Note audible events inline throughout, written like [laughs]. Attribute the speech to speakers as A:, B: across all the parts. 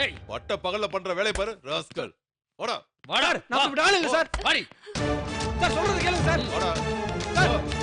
A: ஏய்
B: பட்ட பகல்ல பண்ற வேலை பாரு ராஸ்கல். ஓடா
A: வாடா.
C: நான் இல்ல சார்.
A: வாடி.
C: சார் சொல்றது கேளுங்க சார்.
B: ஓடா
C: சார் சார்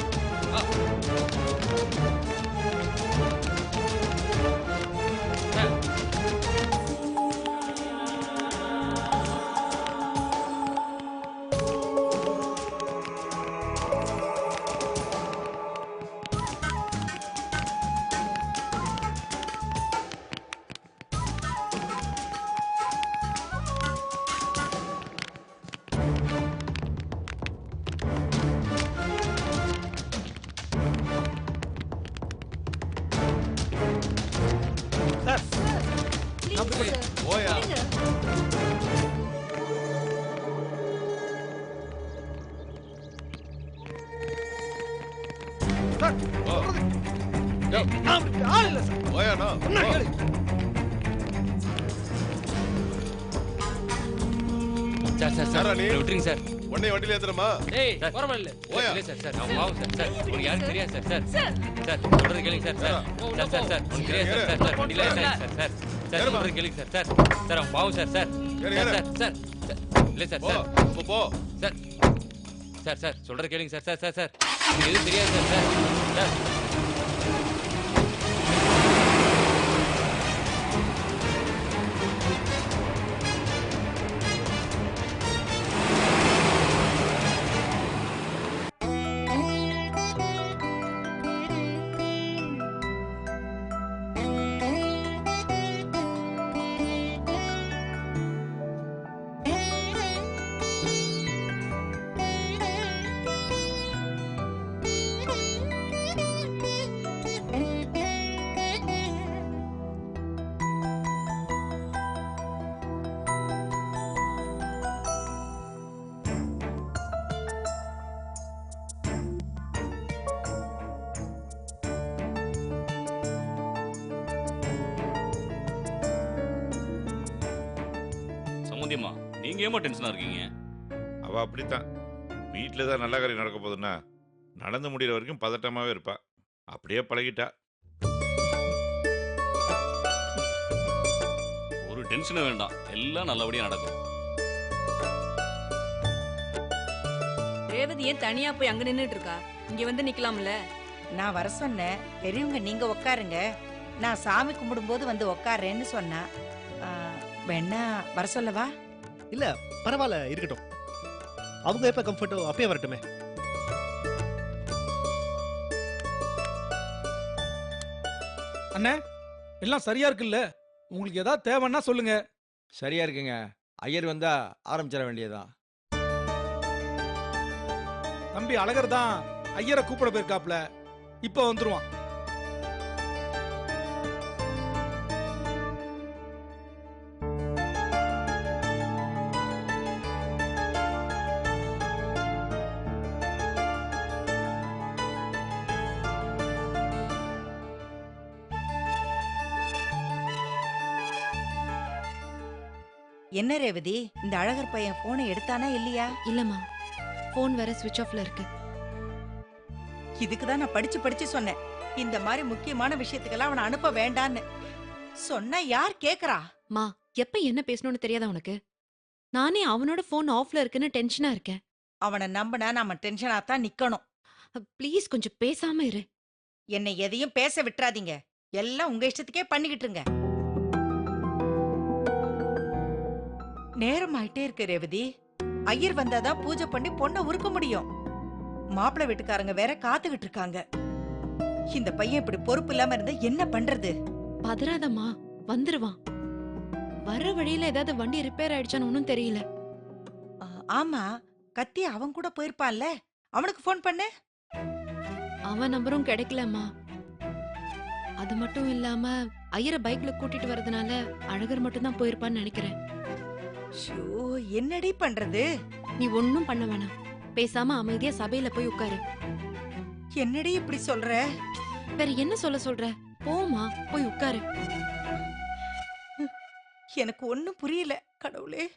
C: நான் நான் இப்படி ஆள் இல்ல சார் கேளு
A: சார் சார் சார்? விட்டுருங்க சார்.
B: உன்னை வண்டியில ஏத்துறமா
A: ஏய் வரமா இல்ல.
B: ஓயா.
A: இல்ல சார் சார் அவன் பாவம் சார் சார். உங்களுக்கு யாரும் தெரியாது சார் சார். சார். சொல்றது கேளுங்க sir sir. Sir sir sir உங்களுக்கு தெரியாது சார் சார் சார். வண்டியில ஏறாதீங்க சார் சார். சார். சொல்றது கேளுங்க சார் சார் சார் அவன் பாவம் சார் சார். சார். சார் இல்ல சார்
B: போ
A: சார்.
B: போ,
A: சார் சார் சார் சொல்றது கேளுங்க சார் சார் சார் சார். எதுவும் தெரியாது சார் சார். சார்
D: சம்மந்தியம்மா நீங்க ஏமா டென்ஷனா இருக்கீங்க?
E: அவ அப்படித்தான். வீட்டில் தான் நல்ல காரியம் நடக்க போகுதுன்னா நடந்து முடிகிற வரைக்கும் பதட்டமாவே இருப்பா. அப்படியே பழகிட்டா.
D: ஒரு டென்ஷனும் வேண்டாம். எல்லாம் நல்லபடியா நடக்கும்.
F: ரேவதி ஏன் தனியா போய் அங்க நின்னுட்டு இருக்கா இங்க வந்து நிக்கலாம்ல?
G: நான் வர சொன்னேன். பெரியவங்க நீங்க உட்காருங்க நான் சாமி கும்பிடும்போது வந்து உட்காருறேன்னு சொன்னா. வேணா வர சொல்லவா?
C: இல்ல பரவாயில்ல இருக்கட்டும். அவங்க எப்ப கம்ஃபர்ட்டோ அப்பயே வரட்டுமே.
H: அண்ணே எல்லாம் சரியா இருக்குல்ல? உங்களுக்கு ஏதாவது தேவைன்னா சொல்லுங்க.
I: சரியா இருக்குங்க. ஐயர் வந்தா ஆரம்பிச்சிட வேண்டியதுதான்.
H: தம்பி அழகர் தான் ஐயரை கூப்பிட போயிருக்காப்ல. இப்ப வந்துருவான்.
G: என்ன ரேவதி இந்த அழகர் பையன் போனை எடுத்தானா இல்லையா?
J: இல்லம்மா ஃபோன் வேற ஸ்விட்ச் ஆஃப்ல இருக்கு.
G: இதுக்கு தான் நான் படிச்சு படிச்சு சொன்னேன். இந்த மாதிரி முக்கியமான விஷயத்துக்கெல்லாம் அவனை அனுப்ப வேண்டான்னு. சொன்னா யார் கேக்குறா?
J: மா எப்ப என்ன பேசணும்னு தெரியாதா உனக்கு? நானே அவனோட ஃபோன் ஆஃப்ல இருக்குன்னு டென்ஷனா இருக்கேன்.
G: அவனை நம்பினா நாம டென்ஷனா தான் நிக்கணும்.
J: ப்ளீஸ் கொஞ்சம் பேசாம இரு.
G: என்னை எதையும் பேச விட்டுறாதீங்க. எல்லாம் உங்க இஷ்டத்துக்கே பண்ணிக்கிட்டு நேரம் ஆயிட்டே இருக்கு ரேவதி. ஐயர் வந்தாதான் பூஜை பண்ணி பொண்ணை உருக்க முடியும். மாப்பிள்ளை வீட்டுக்காரங்க வேற காத்துக்கிட்டு இருக்காங்க. இந்த பையன் இப்படி பொறுப்பு இல்லாம இருந்தா என்ன பண்றது?
J: பதறாதம்மா வந்துருவான். வர வழியில ஏதாவது வண்டி ரிப்பேர் ஆயிடுச்சான்னு ஒன்னும் தெரியல.
G: ஆ, ஆமா. கத்தி அவன் கூட போயிருப்பான்ல. அவனுக்கு ஃபோன் பண்ணு.
J: அவன் நம்பரும் கிடைக்கலம்மா. அது மட்டும் இல்லாம ஐயரை பைக்ல கூட்டிட்டு வரதுனால அழகர் மட்டும் தான் போயிருப்பான்னு நினைக்கிறேன்.
G: ஷோ என்னடி பண்றது?
J: நீ ஒன்னும் பண்ண வேணாம். பேசாம அமைதியா சபையில போய் உட்காரு.
G: என்னடி இப்படி சொல்ற?
J: வேற என்ன சொல்ல சொல்ற? போமா போய் உட்காரு.
G: எனக்கு ஒண்ணும் புரியல கடவுளே.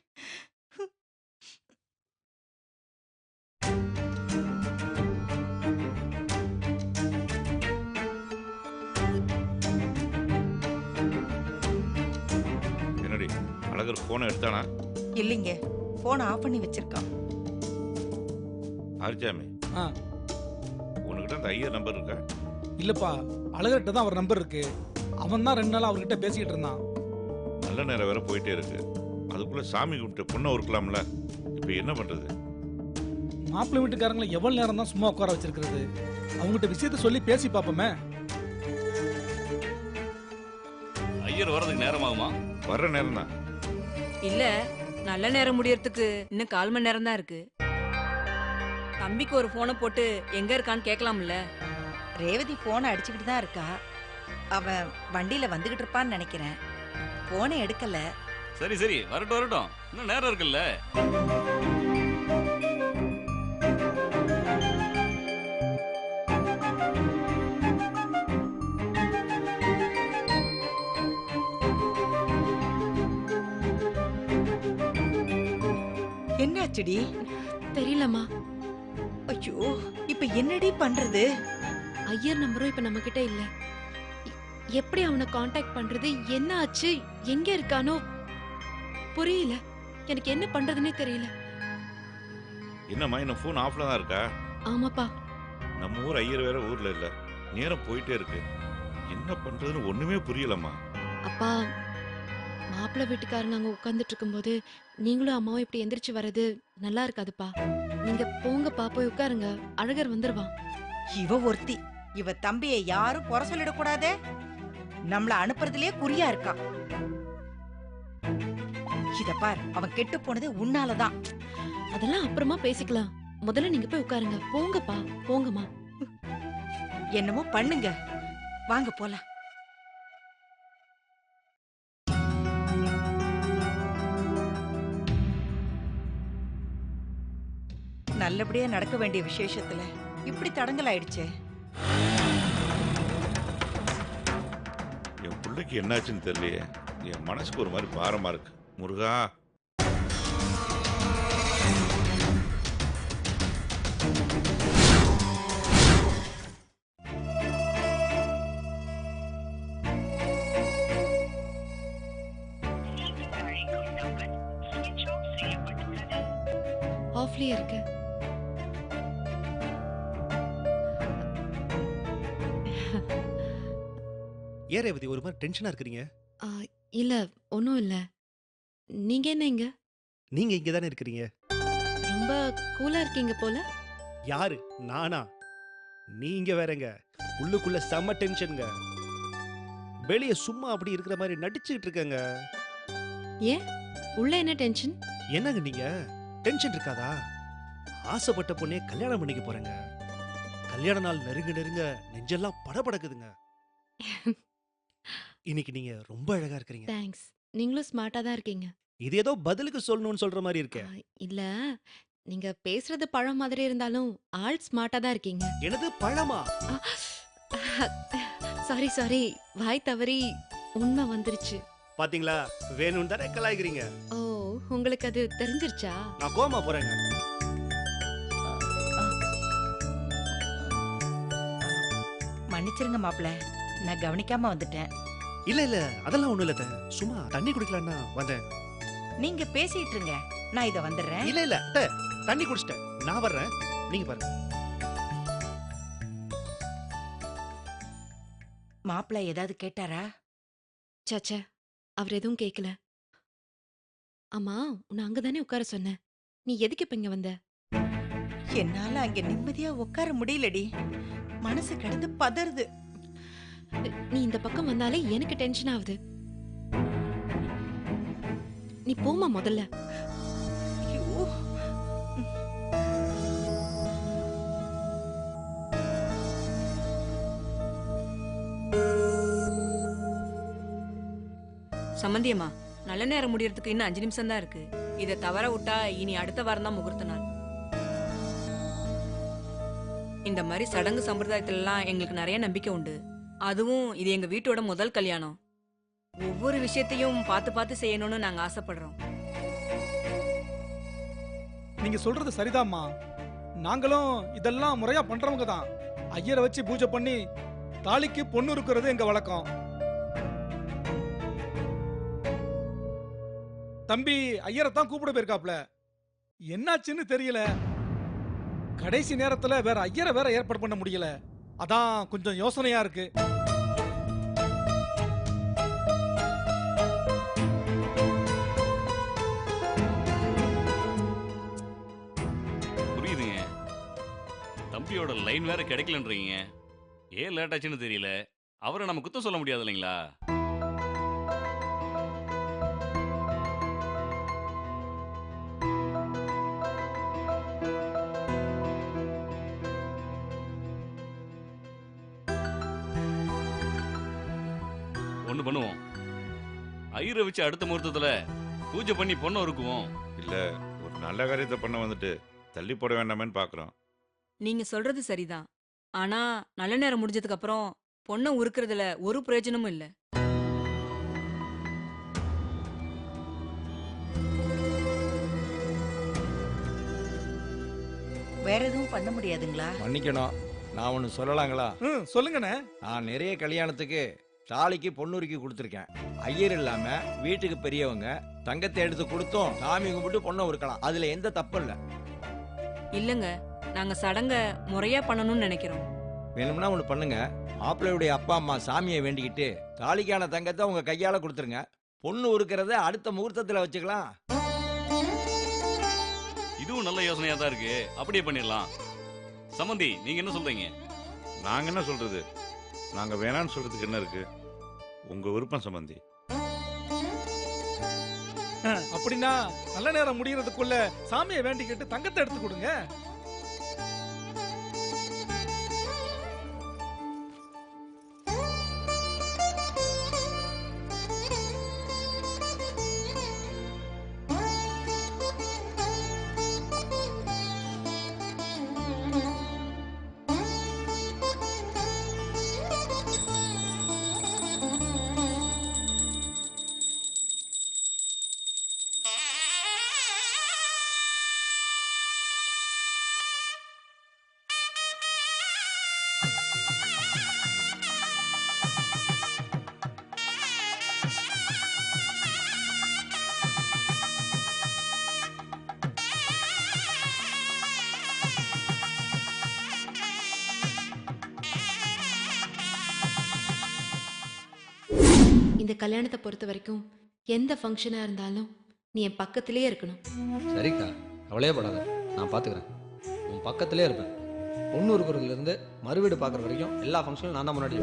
E: என்னடி அழகர் போனை எடுத்தானா?
G: இல்லைங்க. போன் ஆஃப் பண்ணி வச்சிருக்கான்.
E: ஆர்ஜாமி
H: ஆ.
E: உனக்கிட்ட அந்த ஐயர் நம்பர் இருக்கா?
H: இல்லப்பா அழகர்கிட்ட தான் அவர் நம்பர் இருக்கு. அவன் தான் ரெண்டு நாள் அவர்கிட்ட பேசிக்கிட்டு இருந்தான்.
E: நல்ல நேரம் வேற போயிட்டே இருக்கு. அதுக்குள்ள சாமி கும்பிட்டு பொண்ணை உருக்கலாம்ல. இப்போ என்ன பண்றது?
H: மாப்பிள்ளை வீட்டுக்காரங்களை எவ்வளவு நேரம் தான் சும்மா உட்கார வச்சிருக்கிறது? அவங்ககிட்ட விஷயத்த சொல்லி பேசி பார்ப்போமே.
D: ஐயர் வர்றதுக்கு நேரமாகுமா
E: வர்ற நேரம் தான்.
F: இல்ல நல்ல நேரம் முடியறதுக்கு இன்னும் கால் மணி நேரம் தான் இருக்கு. தம்பிக்கு ஒரு போனை போட்டு எங்க இருக்கான்னு கேட்கலாம்ல
G: ரேவதி போனை அடிச்சுக்கிட்டு தான் இருக்கா. அவன் வண்டியில வந்துகிட்டு இருப்பான்னு நினைக்கிறேன். போனை எடுக்கல.
D: சரி சரி. வரட்டும் வரட்டும். இன்னும் நேரம் இருக்குல்ல?
G: என்னாச்சுடி
J: தெரியலம்மா.
G: ஐயோ இப்ப என்னடி பண்றது?
J: ஐயர் நம்பரும் இப்ப நம்ம கிட்ட இல்ல எப்படி அவனை காண்டாக்ட் பண்றது? என்ன ஆச்சு? எங்க இருக்கானோ? புரியல. எனக்கு என்ன பண்றதுன்னே தெரியல.
E: என்னம்மா இன்னும் ஃபோன் ஆஃப்ல தான் இருக்கா?
J: ஆமாப்பா.
E: நம்ம ஊர் ஐயர் வேற ஊர்ல இல்ல. நேரம் போயிட்டே இருக்கு. என்ன பண்றதுன்னு ஒண்ணுமே புரியலம்மா.
J: அப்பா மாப்பிள்ளை வீட்டுக்காரங்க அங்க உட்கார்ந்துட்டு இருக்கும்போது நீங்களும் அம்மாவும் இப்படி எந்திரிச்சு வர்றது நல்லா இருக்காதுப்பா. நீங்க போங்கப்பா போய் உட்காருங்க. அழகர் வந்துருவான்.
G: இவ ஒருத்தி. இவ தம்பியை யாரும் குறை சொல்லிடக்கூடாதே. நம்மள அனுப்புறதுலயே குறியா இருக்கா. இத பார் அவன் கெட்டு போனது உன்னாலதான்.
J: அதெல்லாம் அப்புறமா பேசிக்கலாம். முதல்ல நீங்க போய் உட்காருங்க. போங்கப்பா போங்கம்மா.
G: என்னமோ பண்ணுங்க. வாங்க போலாம். நல்லபடியா நடக்க வேண்டிய விசேஷத்துல இப்படி தடங்கல் ஆயிடுச்சே
E: என் பிள்ளைக்கு என்னாச்சுன்னு தெரியலையே. என் மனசுக்கு ஒரு மாதிரி பாரமா இருக்கு. முருகா.
J: ஆஃப்லயே இருக்கு.
C: ஏன் ரேவதி ஒரு மாதிரி டென்ஷனா இருக்கிறீங்க?
J: இல்ல ஒன்றும் இல்ல. நீங்க என்ன இங்க?
C: நீங்க இங்க தானே இருக்கிறீங்க.
J: ரொம்ப கூலா இருக்கீங்க போல.
C: யாரு? நானா? நீங்க வேறங்க. உள்ளுக்குள்ள செம்ம டென்ஷனுங்க வெளிய சும்மா அப்படி இருக்கிற மாதிரி நடிச்சுக்கிட்டு இருக்கேங்க.
J: உள்ள என்ன டென்ஷன்
C: என்னங்க நீங்க? டென்ஷன் இருக்காதா? ஆசைப்பட்ட பொண்ணே கல்யாணம் பண்ணிக்க போறேங்க. கல்யாண நாள் நெருங்க நெருங்க நெஞ்செல்லாம் படபடக்குதுங்க. [laughs] இன்னைக்கு நீங்க ரொம்ப அழகா இருக்கிறீங்க.
J: தேங்க்ஸ். நீங்களும் ஸ்மார்ட்டா தான் இருக்கீங்க.
C: இது ஏதோ பதிலுக்கு சொல்லணும்னு சொல்ற மாதிரி இருக்கே.
J: ஆ, இல்ல. நீங்க பேசுறது பழம் மாதிரி இருந்தாலும் ஆள் ஸ்மார்ட்டா தான் இருக்கீங்க.
C: எனது பழமா?
J: Sorry sorry. வாய் தவறி உண்மை வந்துருச்சு.
C: பாத்தீங்களா? வேணும்னு தானே கலாய்க்கிறீங்க.
J: ஓ உங்களுக்கு அது தெரிஞ்சிருச்சா?
C: நான் கோமா போறேங்க.
G: மன்னிச்சிருங்க மாப்ள நான் கவனிக்காம வந்துட்டேன்.
C: இல்ல இல்ல அதெல்லாம் ஒண்ணும் இல்ல. சும்மா தண்ணி குடிக்கலான்னா வந்தேன்.
G: நீங்க பேசிட்டு இருங்க. நான் இத வந்துடுறேன்.
C: இல்ல இல்ல தண்ணி குடிச்சிட்டேன். நான் வர்றேன். நீங்க பாருங்க.
G: மாப்பிள்ள ஏதாவது கேட்டாரா?
J: சச்ச அவர் எதுவும் கேட்கல அம்மா உன்னை அங்கதானே உட்கார சொன்னேன். நீ எதுக்கு இப்ப இங்க வந்த?
G: என்னால அங்க நிம்மதியா உட்கார முடியலடி. மனசு கிடந்து பதறுது.
J: நீ இந்த பக்கம் வந்தாலே எனக்கு டென்ஷன் ஆகுது. நீ போமா முதல்ல.
G: ஐயோ.
F: சம்மந்தியம்மா நல்ல நேரம் முடியறதுக்கு இன்னும் அஞ்சு நிமிஷம் தான் இருக்கு. இதை தவற விட்டா இனி அடுத்த வாரம் தான் முகூர்த்த நாள். இந்த மாதிரி சடங்கு சம்பிரதாயத்துல எல்லாம் எங்களுக்கு நிறைய நம்பிக்கை உண்டு. அதுவும் இது எங்க வீட்டோட முதல் கல்யாணம். ஒவ்வொரு விஷயத்தையும் பார்த்து பார்த்து செய்யணும்னு நாங்க ஆசைப்படுறோம்.
H: நீங்க சொல்றது சரிதாம்மா. நாங்களும் இதெல்லாம் முறையா பண்றவங்க தான். ஐயரை வச்சு பூஜை பண்ணி தாலிக்கு பொண்ணு இருக்கிறது எங்க வழக்கம். தம்பி ஐயரை தான் கூப்பிட போயிருக்காப்ல. என்னாச்சுன்னு தெரியல. கடைசி நேரத்துல வேற ஐயரை வேற ஏற்பாடு பண்ண முடியல. அதான் கொஞ்சம் யோசனையா இருக்கு.
D: புரியுதுங்க. தம்பியோட லைன் வேற கிடைக்கலன்றீங்க. ஏன் லேட் ஆச்சுன்னு தெரியல? அவரை நம்ம குத்தம் சொல்ல முடியாது இல்லைங்களா ஐயரை வச்சு அடுத்த முகூர்த்தத்துல பூஜை பண்ணி பொண்ணை இருக்குவோம்
E: இல்ல ஒரு நல்ல காரியத்தை பண்ண வந்துட்டு தள்ளி போட வேண்டாமேன்னு பாக்குறோம்.
F: நீங்க சொல்றது சரிதான். ஆனா நல்ல நேரம் முடிஞ்சதுக்கு அப்புறம் பொண்ணை உருக்குறதுல ஒரு பிரயோஜனமும் இல்ல.
G: வேற எதுவும் பண்ண முடியாதுங்களா?
I: மன்னிக்கணும். நான் ஒன்று சொல்லலாங்களா?
H: ம் சொல்லுங்கண்ணே.
I: நான் நிறைய கல்யாணத்துக்கு தாலிக்கு பொண்ணுரிக்கி கொடுத்துருக்கேன். ஐயர் இல்லாம வீட்டுக்கு பெரியவங்க தங்கத்தை எடுத்து கொடுத்தோம் சாமி கும்பிட்டு பொண்ணை உருக்கலாம். அதுல எந்த தப்பும் இல்லை.
F: இல்லங்க நாங்க சடங்க முறையா பண்ணணும்னு நினைக்கிறோம்.
I: வேணும்னா ஒன்று பண்ணுங்க. மாப்பிள்ளையுடைய அப்பா அம்மா சாமியை வேண்டிக்கிட்டு தாலிக்கான தங்கத்தை உங்க கையால கொடுத்துருங்க. பொண்ணு உருக்கிறத அடுத்த முகூர்த்தத்தில் வச்சுக்கலாம்.
D: இதுவும் நல்ல யோசனையா தான் இருக்கு. அப்படியே பண்ணிடலாம். சம்மந்தி நீங்க என்ன சொல்றீங்க?
E: நாங்க என்ன சொல்றது? நாங்க வேணாம்னு சொல்றதுக்கு என்ன இருக்கு? உங்க விருப்பம் சம்பந்தி.
H: அப்படின்னா நல்ல நேரம் முடியறதுக்குள்ள சாமியை வேண்டிக்கிட்டு தங்கத்தை எடுத்து கொடுங்க.
J: கல்யாணத்தை பொறுத்த வரைக்கும் எந்த ஃபங்க்ஷனாக இருந்தாலும் நீ என் பக்கத்திலே இருக்கணும்.
K: சரிக்கா கவலையே படாத. நான் பார்த்துக்கிறேன் உன் பக்கத்திலே இருப்பேன். பொண்ணு இருக்கிறதுலேருந்து மறுவீடு பார்க்குற வரைக்கும் எல்லா ஃபங்க்ஷனும் நான் தான் முன்னாடி.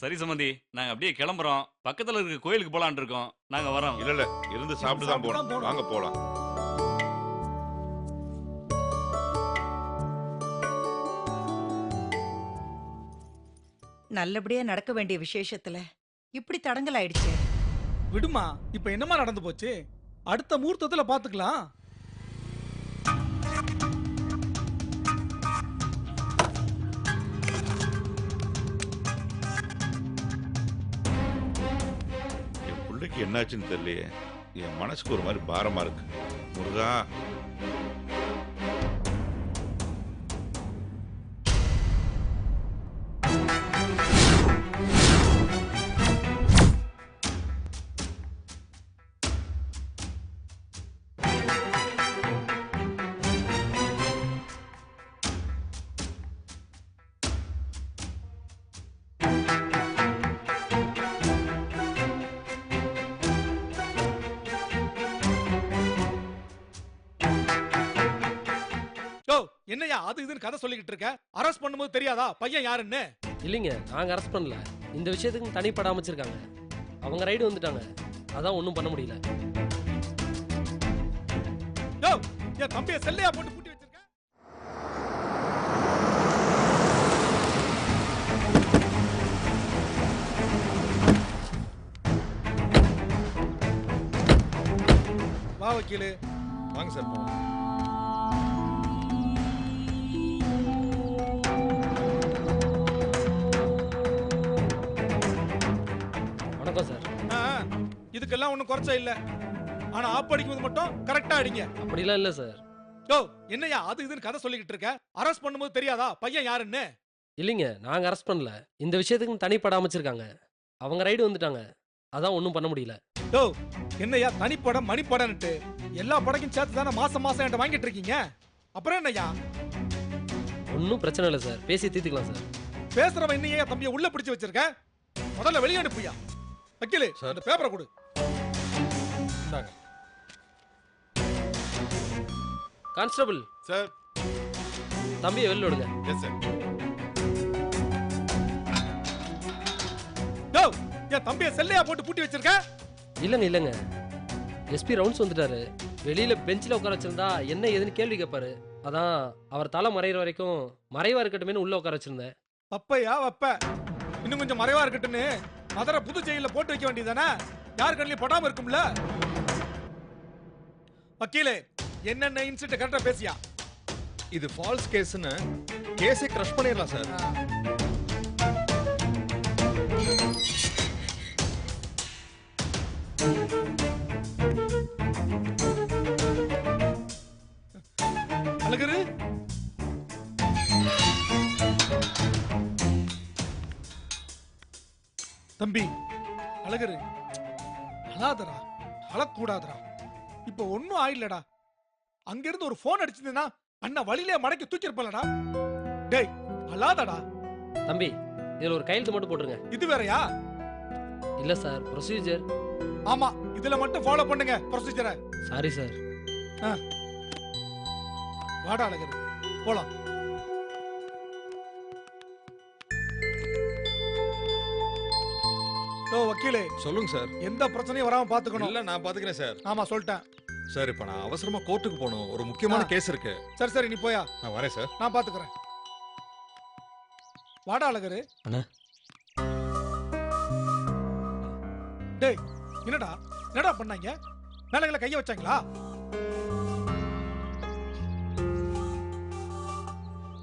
D: சரி சம்மந்தி நாங்க அப்படியே கிளம்புறோம். பக்கத்துல இருக்க கோயிலுக்கு போலான் இருக்கோம். நாங்க வரோம்.
E: இல்ல இல்ல. இருந்து சாப்பிட்டு தான்
H: சாப்பிட்டு தான்
E: போகணும்
H: போகணும்.
E: வாங்க போலாம்.
G: நல்லபடியா நடக்க வேண்டிய விசேஷத்துல இப்படி தடங்கல் ஆயிடுச்சு.
H: விடுமா இப்ப என்னமா நடந்து போச்சு? அடுத்த முகூர்த்தத்துல பாத்துக்கலாம்.
E: என் பிள்ளைக்கு என்னாச்சுன்னு தெரியலையே. என் மனசுக்கு ஒரு மாதிரி பாரமா இருக்கு. முருகா.
H: அது இதுன்னு கதை சொல்லிக்கிட்டு இருக்க? அரெஸ்ட் பண்ணும்போது தெரியாதா? பையன் யாருன்னு?
L: இல்லைங்க நாங்கள் அரெஸ்ட் பண்ணல. இந்த விஷயத்துக்கு தனிப்பட அமைச்சிருக்காங்க. அவங்க ரைடு வந்துட்டாங்க. அதான் ஒன்றும் பண்ண முடியல.
H: என் தம்பியை செல்லையா போட்டு பூட்டி வச்சிருக்க? வா வக்கீலு.
B: வாங்க சார் போலாம்.
H: இதுக்கெல்லாம் ஒண்ணும் குறைச்ச இல்ல. ஆனா ஆப் அடிக்கும்போது மட்டும் கரெக்டா அடிங்க.
L: அப்படிலாம் இல்லை சார்.
H: யோ என்னய்யா அது இதுன்னு கதை சொல்லிக்கிட்டு இருக்க? அரெஸ்ட் பண்ணும்போது தெரியாதா? பையன் யாருன்னு?
L: இல்லைங்க நாங்கள் அரெஸ்ட் பண்ணல. இந்த விஷயத்துக்கு தனிப்பட அமைச்சிருக்காங்க. அவங்க ரைடு வந்துட்டாங்க. அதான் ஒன்றும் பண்ண முடியல.
H: யோ என்னய்யா தனிப்படம் மணிப்படம்னுட்டு எல்லா படக்கும் சேர்த்து தானே மாசம் மாசம் என்கிட்ட வாங்கிட்டு இருக்கீங்க? அப்புறம் என்னய்யா?
L: ஒன்றும் பிரச்சனை இல்லை சார். பேசி தீர்த்துக்கலாம் சார்.
H: பேசுறவன் இன்னையே தம்பியை உள்ள பிடிச்சு வச்சிருக்க? முதல்ல வெளியே அனுப்புயா வக்கீலு அந்த பேப்பரை கொடு.
L: கான்ஸ்டபிள்.
B: சார்.
L: தம்பியை வெளில விடுங்க.
B: எஸ் சார்
H: யோ என் தம்பியை செல்லையா போட்டு பூட்டி வச்சிருக்க?
L: இல்லைங்க இல்லைங்க. எஸ்பி ரவுண்ட்ஸ் வந்துட்டாரு. வெளியில பெஞ்சில் உட்கார வச்சிருந்தா என்ன ஏதுன்னு கேள்வி கேட்பாரு அதான் அவர் தலை மறையிற வரைக்கும் மறைவா இருக்கட்டுமேனு உள்ள உட்கார வச்சிருந்தேன்.
H: பப்பையா வப்ப. இன்னும் கொஞ்சம் மறைவா இருக்கட்டும்னு மதுரை புது ஜெயில போட்டு வைக்க வேண்டியதானே யார் கண்ணிலையும் படாம இருக்கும்ல? வக்கீலே என்னென்ன இன்சிடென்ட் கரெக்டா பேசியா?
M: இது ஃபால்ஸ் கேஸ்னு கேஸை க்ரஷ் பண்ணிடலாம் சார்
H: அழகரு? தம்பி அழகரு அழாதடா அழக்கூடாதுடா. இப்ப ஒண்ணும் ஆயில்லடா அங்கிருந்து ஒரு போன் அடிச்சிருந்தா அண்ணா வழியிலே மடக்கி தூக்கிருப்பலடா டேய் அழாதடா.
L: தம்பி இதுல ஒரு கையெழுத்து மட்டும் போட்டுருங்க.
H: இது வேறயா?
L: இல்ல சார் ப்ரொசீஜர்
H: ஆமா இதுல மட்டும் ஃபாலோ பண்ணுங்க ப்ரொசீஜரை
L: சாரி சார்
H: வாடா அழகரு. போலாம். ஓ வக்கீலே
M: சொல்லுங்க சார்.
H: எந்த பிரச்சனையும் வராம பாத்துக்கணும்.
M: இல்ல நான் பாத்துக்கிறேன் சார்.
H: ஆமா சொல்லிட்டேன்.
M: சார் இப்ப நான் அவசரமா கோர்ட்டுக்கு போகணும். ஒரு முக்கியமான. கேஸ் இருக்கு.
H: சரி சரி நீ போயா.
M: நான் வரேன் சார்.
H: நான் பாத்துக்கிறேன். வாடா அழகரு.
K: அண்ணா.
H: டேய் என்னடா? என்னடா பண்ணாங்க? மேலங்கள கைய வச்சாங்களா?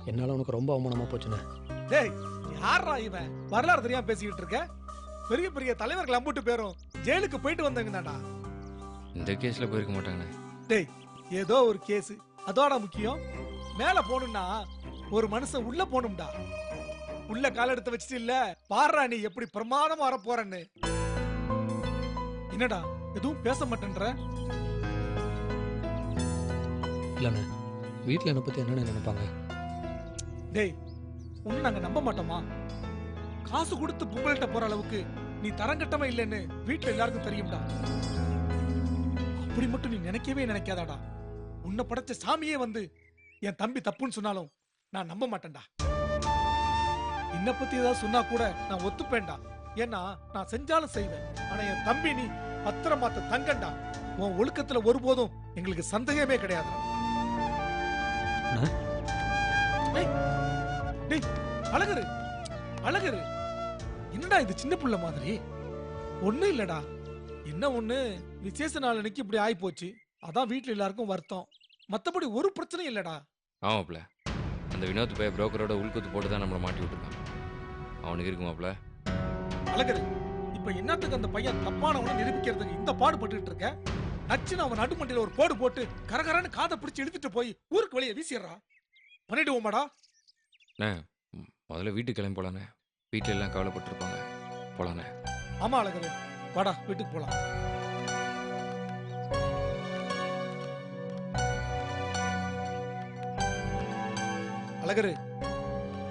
K: என்னால் உனக்கு ரொம்ப அவமானமா போச்சுண்ணே.
H: டேய் யாரா இவன்? வரலாறு தெரியாம பேசிக்கிட்டு இருக்க. பெரிய பெரிய தலைவர்கள் அம்புட்டு பேரும். ஜெயிலுக்கு போயிட்டு வந்தவங்க தான்டா
A: இந்த கேஸ்ல போயிருக்க மாட்டாங்கண்ணே.
H: டேய் ஏதோ ஒரு கேஸ். அதோட முக்கியம் மேல போகணும்னா ஒரு மனுஷன் உள்ள போகணும்டா. உள்ள கால் எடுத்து வச்சுட்டு இல்ல பாடுறா நீ எப்படி பிரமாதமா வர போறன்னு என்னடா எதுவும் பேச மாட்டேன்ற?
K: இல்லைண்ணே வீட்டில் என்னை பற்றி என்னென்ன நினைப்பாங்க?
H: டேய் உன்னை நாங்க நம்ப மாட்டோமா? காசு கொடுத்து பொங்கல்கிட்ட போற அளவுக்கு நீ தரங்கட்டமா இல்லைன்னு வீட்டுல எல்லாருக்கும் தெரியும்டா. அப்படி மட்டும் நீ நினைக்கவே நினைக்காதாடா. உன்னை படைச்ச சாமியே வந்து என் தம்பி தப்புன்னு சொன்னாலும் நான் நம்ப மாட்டேன்டா. என்னை பத்தி ஏதாவது சொன்னா கூட நான் ஒத்துப்பேன்டா. ஏன்னா நான் செஞ்சாலும் செய்வேன். ஆனா என் தம்பி நீ பத்திரமாத்த தங்கண்டா உன் ஒழுக்கத்துல ஒருபோதும் எங்களுக்கு சந்தேகமே கிடையாது டேய் அழகரு. அழகரு. என்னடா இது சின்ன புள்ள மாதிரி? ஒண்ணு இல்லடா. என்ன ஒண்ணு? விசேஷ நாள் அன்னைக்கு இப்படி ஆயி போச்சு அதான் வீட்ல எல்லாருக்கும் வருத்தம். மத்தபடி ஒரு பிரச்சனையும் இல்லடா.
A: ஆமாப்ல அந்த வினோத் பைய புரோக்கரோட உள்குத்து போட்டு தான் நம்மளை மாட்டி விட்டுருக்கான். அவனுக்கு இருக்குமாப்ல
H: அழகரு இப்ப என்னத்துக்கு அந்த பையன் தப்பானவன நிரூபிக்கிறதுக்கு இந்த பாடுபட்டுட்டு இருக்க? நச்சுன்னு அவன் நடுமண்டியில ஒரு போடு போட்டு கரகரன்னு காதை பிடிச்சு இழுத்துட்டு போய் ஊருக்கு வெளியே வீசிடுறா. பண்ணிடுவோமாடா.
A: அண்ணே முதல்ல வீட்டுக்கு கிளம்பி போலாண்ணே. வீட்டில் எல்லாம் கவலைப்பட்டிருப்பாங்க. போலாண்ணே
H: ஆமா அழகரு. வாடா வீட்டுக்கு போலாம். அழகரு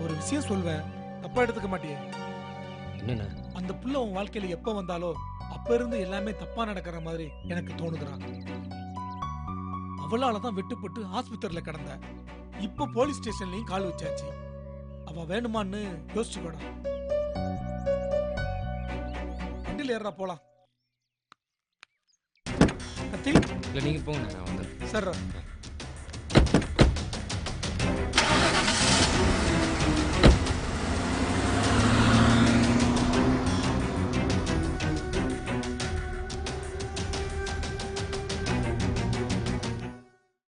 H: ஒரு விஷயம் சொல்வேன் தப்பா எடுத்துக்க மாட்டியே.
K: என்னண்ணே
H: அந்த புள்ள உன் வாழ்க்கையில எப்ப வந்தாலோ அப்ப இருந்து எல்லாமே தப்பா நடக்கிற மாதிரி எனக்கு தோணுதுடா. அவளால தான் வெட்டுப்பட்டு ஆஸ்பத்திரியில கிடந்த. இப்ப போலீஸ் ஸ்டேஷன்லயும் கால் வச்சாச்சு. அவ வேணுமான்னு யோசிச்சுக்கோடா வண்டியில ஏறா போலாம். கத்தி
A: இல்லை நீங்கள் போங்க நான் வந்துடுறேன்
H: சார்